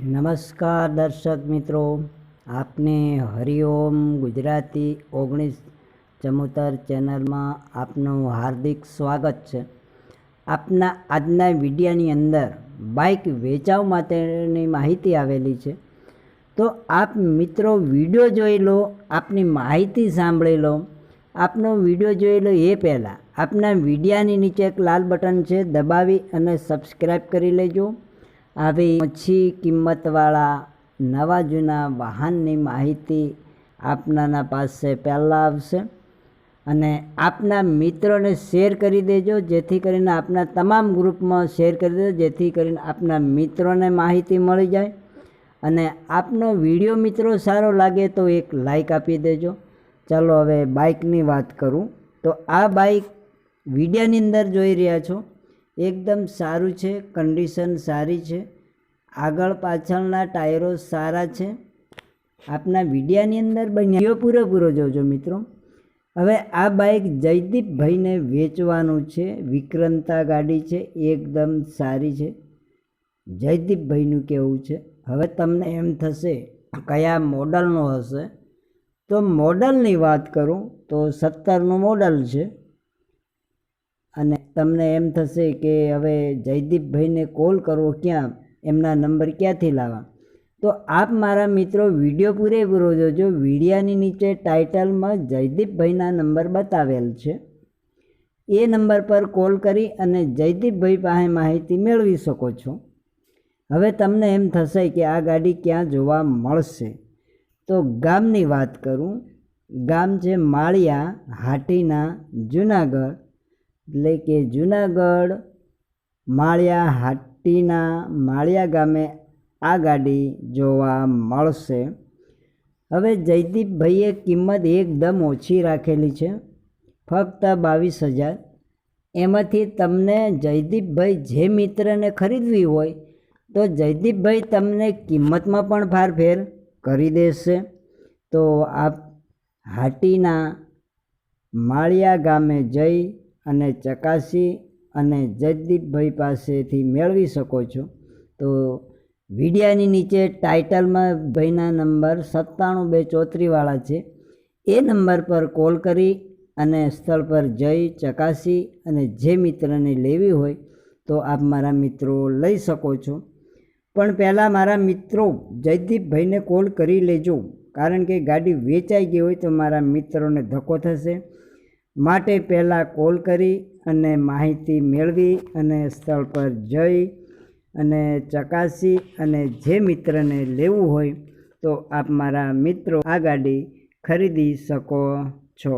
નમસ્કાર દર્શક મિત્રો, આપને હરિઓમ ગુજરાતી ઓગણીસ ચમોતર ચેનલમાં આપનું હાર્દિક સ્વાગત છે. આપના આજના વિડિયાની અંદર બાઇક વેચાવ માટેની માહિતી આવેલી છે. તો આપ મિત્રો વીડિયો જોઈ લો, આપની માહિતી સાંભળી લો. આપનો વીડિયો જોઈ લો એ પહેલાં. આપના વિડીયાની નીચે એક લાલ બટન છે, દબાવી અને સબસ્ક્રાઈબ કરી લેજો. આવી ઓછી કિંમતવાળા નવા જૂના વાહનની માહિતી આપનાના પાસે પહેલાં આવશે. અને આપના મિત્રોને શેર કરી દેજો, જેથી કરીને આપના તમામ ગ્રુપમાં શેર કરી દેજો, જેથી કરીને આપના મિત્રોને માહિતી મળી જાય. અને આપનો વીડિયો મિત્રો સારો લાગે તો એક લાઈક આપી દેજો. ચાલો હવે બાઇકની વાત કરું. તો આ બાઇક વિડીયાની અંદર જોઈ રહ્યા છો. એકદમ સારું છે કન્ડિશન સારી છે. આગળ પાછળના ટાયરો સારા છે. આપના વિડીયાની અંદર બન્યો. પૂરેપૂરો જોજો મિત્રો. હવે આ બાઇક જયદીપભાઈને વેચવાનું છે. વિક્રંતા ગાડી છે. એકદમ સારી છે. જયદીપભાઈનું કહેવું છે? હવે તમને એમ થશે, કયા મોડલનો હશે? તો મોડલની વાત કરું, તો સત્તરનું મોડલ છે. અને તમને એમ થશે કે હવે જયદીપભાઈને કોલ કરવો ક્યાં? એમના નંબર ક્યાંથી લાવવા? તો આપ મારા મિત્રો વીડિયો પૂરેપૂરો જોજો. વિડીયાની નીચે ટાઇટલમાં જયદીપભાઈના નંબર બતાવેલ છે. એ નંબર પર કોલ કરી અને જયદીપભાઈ પાસે માહિતી મેળવી શકો છો. હવે તમને એમ થશે કે આ ગાડી ક્યાં જોવા મળશે? તો ગામની વાત કરું. ગામ છે માળિયા, હાટીના, જુનાગઢ. એટલે કે જુનાગઢ, માળિયા હાટીના માળિયા ગામે આ ગાડી જોવા મળશે. હવે જયદીપભાઈએ કિંમત એકદમ ઓછી રાખેલી છે, ફક્ત બાવીસ હજાર. એમાંથી તમને જયદીપભાઈ જે મિત્રને ખરીદવી હોય, તો જયદીપભાઈ તમને કિંમતમાં પણ ફારફેર કરી દેશે. તો આપ હાટીના માળિયા ગામે જઈ અને ચકાસી અને જયદીપભાઈ પાસેથી મેળવી શકો છો. તો વિડિયાની નીચે ટાઇટલમાં ભાઈના નંબર સત્તાણું બે ચોત્રીવાળા છે. એ નંબર પર કોલ કરી અને સ્થળ પર જઈ ચકાસી અને જે મિત્રને લેવી હોય તો આપ મારા મિત્રો લઈ શકો છો. પણ પહેલાં મારા મિત્રો જયદીપભાઈને કોલ કરી લેજો. કારણ કે ગાડી વેચાઈ ગઈ હોય તો મારા મિત્રોને ધક્કો થશે. માટે પહેલાં કોલ કરી અને માહિતી મેળવી અને સ્થળ પર જઈ અને ચકાસી અને જે મિત્રને લેવું હોય તો આપ મારા મિત્રો આ ગાડી ખરીદી શકો છો.